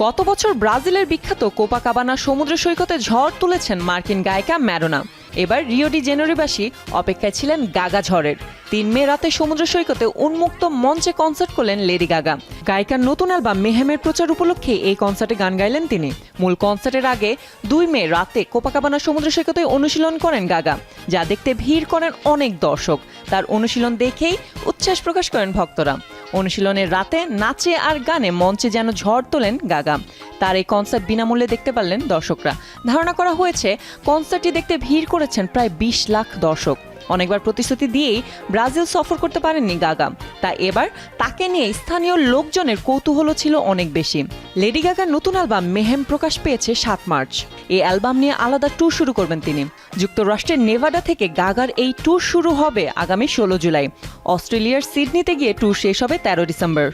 গত বছর ব্রাজিলের বিখ্যাত কোপাকাবানা সমুদ্র সৈকতে ঝড় তুলেছেন মার্কিন গায়িকা ম্যারোনা এবার রিও ডি জেনুরিবাসী অপেক্ষায় ছিলেন গাগা ঝড়ের। তিন মে রাতে সমুদ্র সৈকতে উন্মুক্ত মঞ্চে কনসার্ট করলেন লেডি গাগা। গায়িকার নতুন অ্যালবাম মেহেমের প্রচার উপলক্ষে এই কনসার্টে গান গাইলেন তিনি। মূল কনসার্টের আগে দুই মে রাতে কোপাকাবানা সমুদ্র সৈকতে অনুশীলন করেন গাগা, যা দেখতে ভিড় করেন অনেক দর্শক। তার অনুশীলন দেখেই উচ্ছ্বাস প্রকাশ করেন ভক্তরা। অনুশীলনের রাতে নাচে আর গানে মঞ্চে যেন ঝড় তোলেন গাগা। তার এই কনসার্ট বিনামূল্যে দেখতে পারলেন দর্শকরা। ধারণা করা হয়েছে কনসার্টটি দেখতে ভিড় করেছেন প্রায় বিশ লাখ দর্শক। অনেকবার প্রতিশ্রুতি দিয়েই ব্রাজিল সফর করতে পারেননি গাগা। তা এবার তাকে নিয়ে স্থানীয় লোকজনের কৌতূহল ছিল অনেক বেশি। লেডি গাগার নতুন অ্যালবাম মেহেম প্রকাশ পেয়েছে সাত মার্চ। এই অ্যালবাম নিয়ে আলাদা ট্যুর শুরু করবেন তিনি। যুক্তরাষ্ট্রের নেভাডা থেকে গাগার এই ট্যুর শুরু হবে আগামী ষোলো জুলাই। অস্ট্রেলিয়ার সিডনিতে গিয়ে ট্যুর শেষ হবে তেরো ডিসেম্বর।